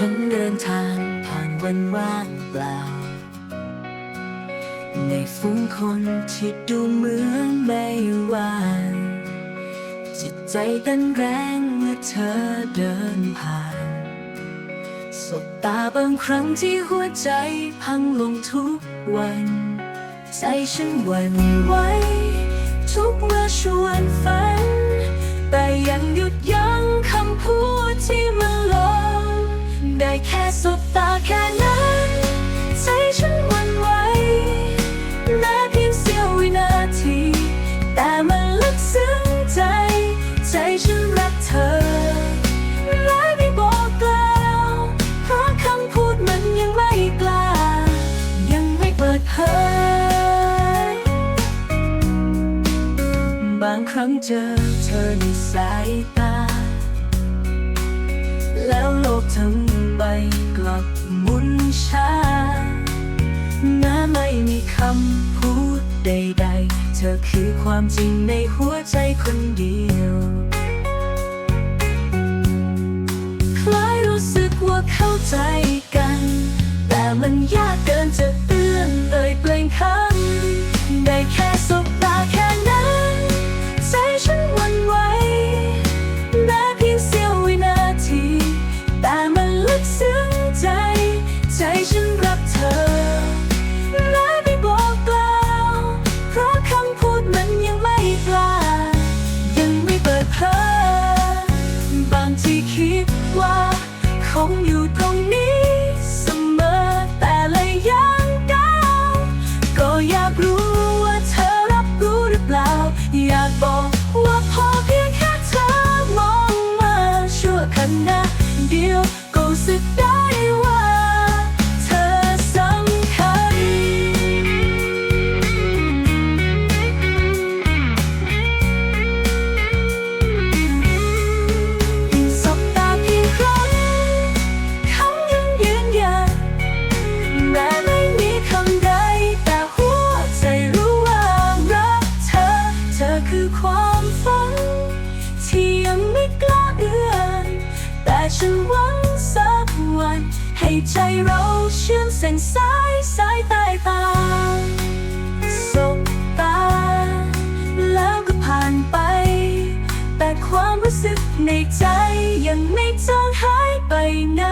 ฉันเดินทางผ่านวันว่างเปล่า ในฝูงคนที่ดูเหมือนไม่ว่างจิตใจเต้นแรงเมื่อเธอเดินผ่าน สบตาบางครั้งที่หัวใจพังลงทุกวัน ใจฉันหวั่นไหวทุกเมื่อชวนฝัน สบตาแค่นั้นใจฉันหวั่นไหวแม้เพียงเสี้ยววินาที แต่มันลึกซึ้งใจ ใจฉันรักเธอและไม่บอกกล่าวเพราะคำพูดมันยังไม่กล้า ยังไม่เปิดเผยบางครั้งเจอเธอในสายตา แล้วโลกทั้งใบ กลับหมุนช้าแม้ไม่มีคำพูดใด ๆ เธอคือความจริงในหัวใจคนเดียว คงอ ฉันหวังสักวัน ให้ใจเราเชื่อมเส้นสายสายใายตาสบตา แล้วก็ผ่านไป แต่ความรู้สึกในใจยังไม่จางหายไปไหน